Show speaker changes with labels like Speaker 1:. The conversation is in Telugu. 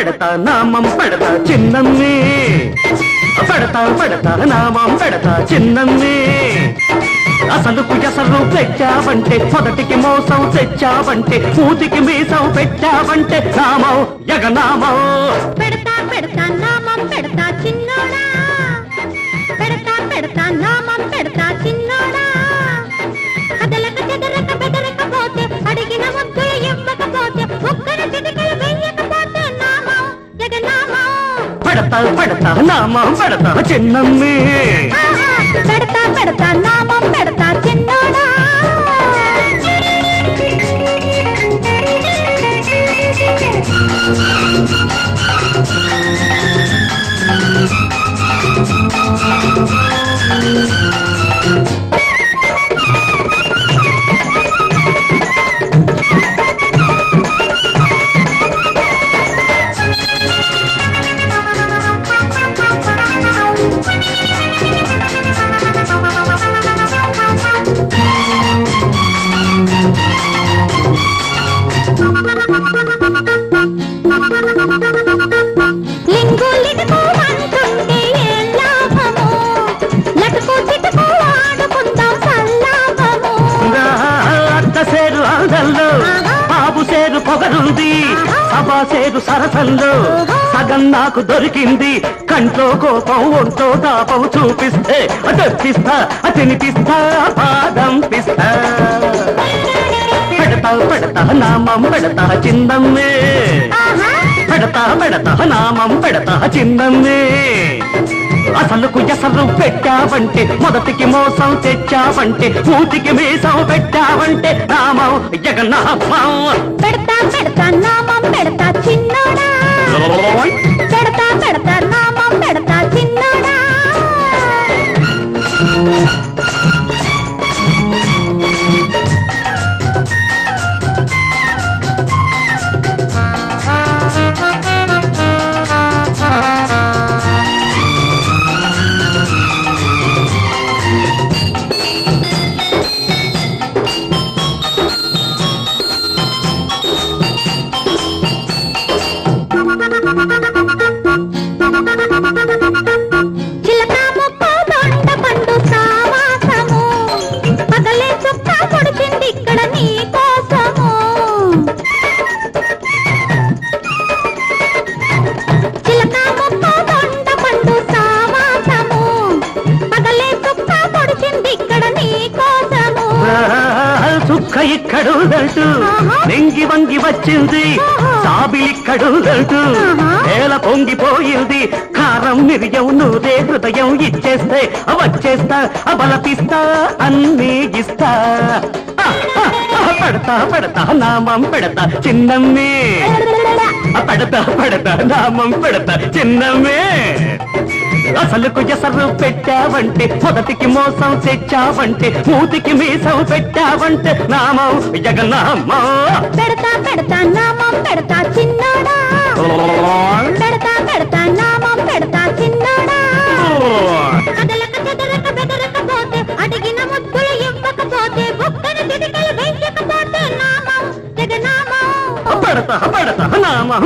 Speaker 1: పడతా నామం పడతా చిన్నమ్మి. పడతా పడతా నామం పడతా చిన్నమ్మి. అసలు కుజసలు తెచ్చావంటే మొదటికి మోసం తెచ్చావంటే పూతికి మీసం పెట్టావంటే నామం యగనామం
Speaker 2: పెడతా పెడతా నామం పెడతా చిన్నోడా. పెడతా నామం పెడతా.
Speaker 1: చిన్నమ్మి.
Speaker 2: పెడతా పెడతా నామం పెడతా చిన్నోడా. లింగు
Speaker 1: సేరు సరసంలో సగం నాకు దొరికింది. కంట్లో కోపం ఒంట్లో తాపం చూపిస్తే అదొప్పిస్తా తినిపిస్తా పాదం పిస్తా. పెడతా పెడతా నామం పెడతా
Speaker 2: ఆహా.
Speaker 1: పెడతా పెడతా నామం పెడతా చిన్నమ్మే అసలు కుజసలు పెట్టావంటే మొదటికి మోసం తెచ్చావంటే మూతికి మీసం పెట్టావంటే నామం జగన్నామం.
Speaker 2: పెడతా పెడతా నామం పెడతా చిన్నోడా.
Speaker 1: సుఖ ఇక్కడుందంటూ నెంగి వంగి వచ్చింది. సాబి ఇక్కడుందంటూ నేల పొంగిపోయింది. కారం మిరియం నూరే హృదయం ఇచ్చేస్తే వచ్చేస్తా బలపిస్తా అన్నీ ఇస్తా. పడతా పడతా నామం పెడతా చిన్నమ్మే. పడతా పడతా నామం పెడతా చిన్నమ్మే. అసలుకు ఎసరు పెట్టావంటే మొదటికి మోసం తెచ్చావంటే మూతికి మీసం పెట్టావంటే నామం జగన్నామ్మ
Speaker 2: పెడతా పెడతా నామం. నామం